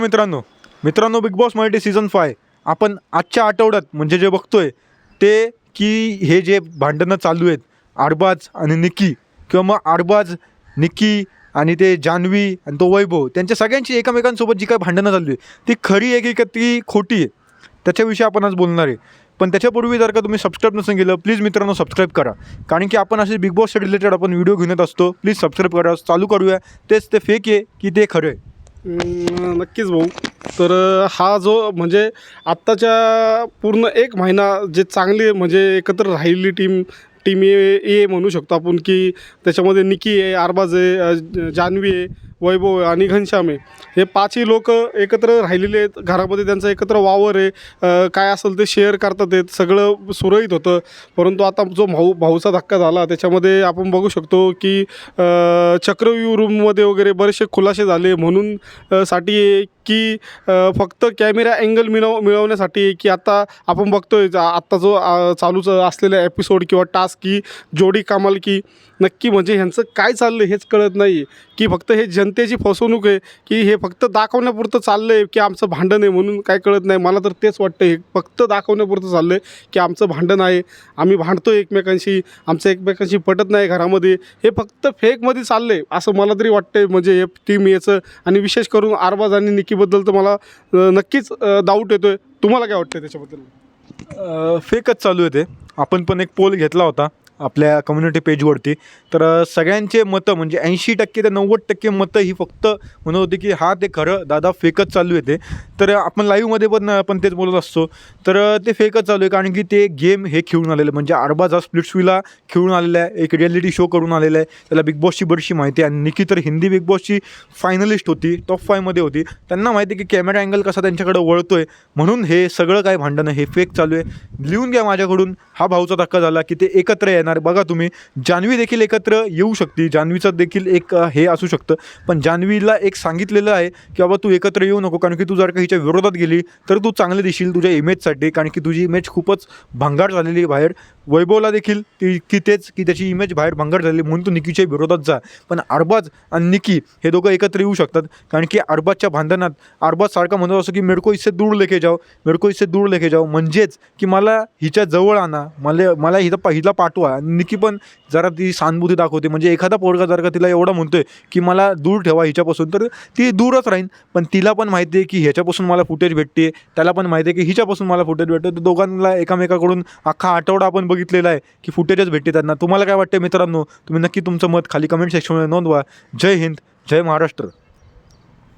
मित्रांनो मित्रांनो Bigg Boss Marathi season five आपण आजच्या आठवड्यात म्हणजे जे बघतोय ते की हे जे भांडणं चालू आहेत आडबाज आणि निकी किंवा मग आडबाज निकी आणि ते जान्हवी आणि तो वैभव त्यांच्या सगळ्यांची एकमेकांसोबत जी काही भांडणं चालली आहे ती खरी आहे की का ती खोटी आहे त्याच्याविषयी आपण आज बोलणार आहे. पण त्याच्यापूर्वी जर का तुम्ही सबस्क्राईब नसेल केलं प्लीज मित्रांनो सबस्क्राईब करा. कारण की आपण असे बिग बॉसच्या रिलेटेड आपण व्हिडिओ घेऊन येत असतो. प्लीज सबस्क्राईब करा चालू करूया. तेच ते फेक आहे की ते खरं आहे. नक्कीच भाऊ. तर हा जो म्हणजे आत्ताच्या पूर्ण एक महिना जे चांगली म्हणजे एकत्र राहिलेली टीम टीम ए ए म्हणू शकतो आपण की त्याच्यामध्ये निकी आहे आरबाज आहे जान्हवी आहे वैभव आहे आणि घनश्याम आहे. हे पाचही लोक एकत्र राहिलेले आहेत. घरामध्ये त्यांचं एकत्र वावर आहे. काय असेल ते शेअर करतात आहेत. सगळं सुरळीत होतं. परंतु आता जो भाऊ भाऊचा धक्का झाला त्याच्यामध्ये आपण बघू शकतो की चक्रव्यू चक्रव्यूह रूममध्ये वगैरे बरेचसे खुलासे झाले. म्हणून साठी की फक्त कॅमेरा अँगल मिळव मिळवण्यासाठी की आता आपण बघतोय आत्ता जो चालूच असलेला एपिसोड किंवा टास्क की जोडी कामाल की नक्की म्हणजे ह्यांचं काय चाललं हेच कळत नाही की फक्त हे जन जनतेची फसवणूक आहे की हे फक्त दाखवण्यापुरतं चाललं आहे की आमचं भांडण आहे म्हणून काय कळत नाही. मला तर तेच वाटतं हे फक्त दाखवण्यापुरतं चाललं आहे की आमचं भांडण आहे. आम्ही भांडतो एकमेकांशी आमचं एकमेकांशी पटत नाही घरामध्ये. हे फक्त फेकमध्ये चाललं आहे असं मला तरी वाटतंय. म्हणजे हे टीम याचं आणि विशेष करून आरबाज आणि निकीबद्दल तर मला नक्कीच डाऊट येतो आहे तुम्हाला काय वाटतं त्याच्याबद्दल? फेकच चालू आहे ते. आपण पण एक पोल घेतला होता. आपल्या कम्युनिटी पेजवरती तर सगळ्यांचे मतं म्हणजे ऐंशी टक्के ते नव्वद टक्के मतं ही फक्त म्हणत होती की हा ते खरं दादा फेकच चालू आहे ते. तर आपण लाईव्हमध्ये पण आपण तेच बोलत असतो. तर ते फेकच चालू आहे कारण की ते गेम हे खेळून आलेलं. म्हणजे अरबाज हा स्प्लिट्सविला खेळून आलेला आहे. एक रिॲलिटी शो करून आलेला आहे. त्याला बिग बॉसची बरीचशी माहिती आहे. आणि निकी तर हिंदी बिग बॉसची फायनलिस्ट होती. टॉप फायमध्ये होती. त्यांना माहिती आहे की कॅमेरा अँगल कसा त्यांच्याकडे आहे म्हणून हे सगळं काय भांडणं हे फेक चालू आहे. लिहून घ्या माझ्याकडून. हा भाऊचा धक्का झाला की ते एकत्र येणार. बघा तुम्ही जान्हवी देखील एकत्र येऊ शकते. जान्हवीचं देखील एक हे असू शकतं. पण जान्हवीला एक सांगितलेलं आहे की बाबा तू एकत्र येऊ नको. कारण की तू जर का हिच्या विरोधात गेली तर तू चांगले दिशील तुझ्या इमेजसाठी कारण की तुझी इमेज खूपच भंगार झालेली आहे बाहेर. वैभवला देखील ती की तेच की त्याची इमेज बाहेर भंगार झाली म्हणून तू निकीच्या विरोधात जा. पण अरबाज आणि निकी हे दोघं एकत्र येऊ शकतात. कारण की अरबाजच्या भांडणात अरबाज सारखा म्हणत असं की मेडको इससे दूर लेखे जाओ. मेडको इससे दूर लेके जाओ. म्हणजेच की मला हिच्या जवळ आणा. मला मला हिला हिला पाठवा. आणि निकी पण जरा ती सहानुभूती दाखवते. म्हणजे एखादा पोरगा जर का तिला एवढा म्हणतोय की मला दूर ठेवा हिच्यापासून तर ती दूरच राहीन. पण तिला पण माहिती आहे की ह्याच्यापासून मला फुटेज भेटते त्याला पण माहिती आहे की हिच्यापासून मला फुटेज भेटते तर दोघांना एकामेकाकडून अख्खा आठवडा आपण बघितलेला आहे की फुटेजच भेटते त्यांना. तुम्हाला काय वाटते मित्रांनो? तुम्ही नक्की तुमचं मत खाली कमेंट सेक्शनमध्ये नोंदवा. जय हिंद जय महाराष्ट्र.